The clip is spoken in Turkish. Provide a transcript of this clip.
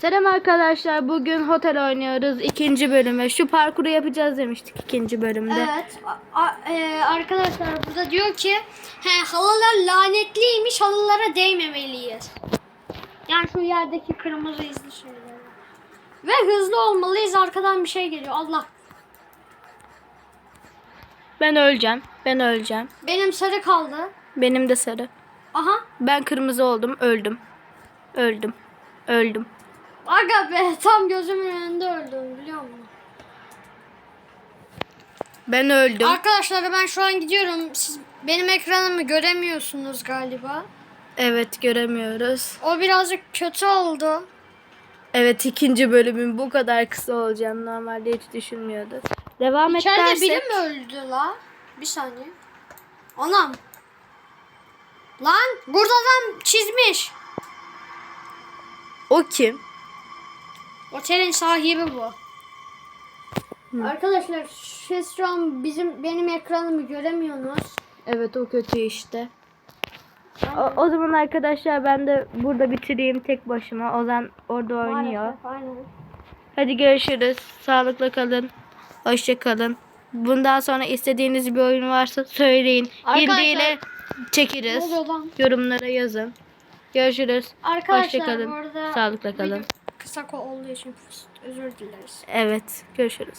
Selam arkadaşlar. Bugün hotel oynuyoruz. ikinci bölüme. Şu parkuru yapacağız demiştik ikinci bölümde. Evet. a- a- e, arkadaşlar burada diyor ki he, halılar lanetliymiş halılara değmemeliyiz. Yani şu yerdeki kırmızı izli şeyler. Ve hızlı olmalıyız arkadan bir şey geliyor. Allah. Ben öleceğim. Ben öleceğim. Benim sarı kaldı. Benim de sarı. Aha. Ben kırmızı oldum. Öldüm. Öldüm. Öldüm. Aga be tam gözümün önünde öldüm biliyor musun? Ben öldüm. Arkadaşlar ben şu an gidiyorum. Siz benim ekranımı göremiyorsunuz galiba. Evet göremiyoruz. O birazcık kötü oldu. Evet ikinci bölümün bu kadar kısa olacağını normalde hiç düşünmüyorduk. Devam et İçeride dersek. biri mi öldü la? Bir saniye. Anam. Lan burada adam çizmiş. O kim? Otelin sahibi bu. Arkadaşlar siz şu an bizim benim ekranımı göremiyorsunuz. Evet o kötü işte. O, o zaman arkadaşlar ben de burada bitireyim tek başıma. Ozan orada oynuyor. Aynen. Hadi görüşürüz. Sağlıkla kalın. Hoşça kalın. Bundan sonra istediğiniz bir oyun varsa söyleyin. Ne çekeriz. Yorumlara yazın. Görüşürüz. Hoşça kalın. Sağlıkla kalın. Kısa olduğu için özür dileriz. Evet, görüşürüz.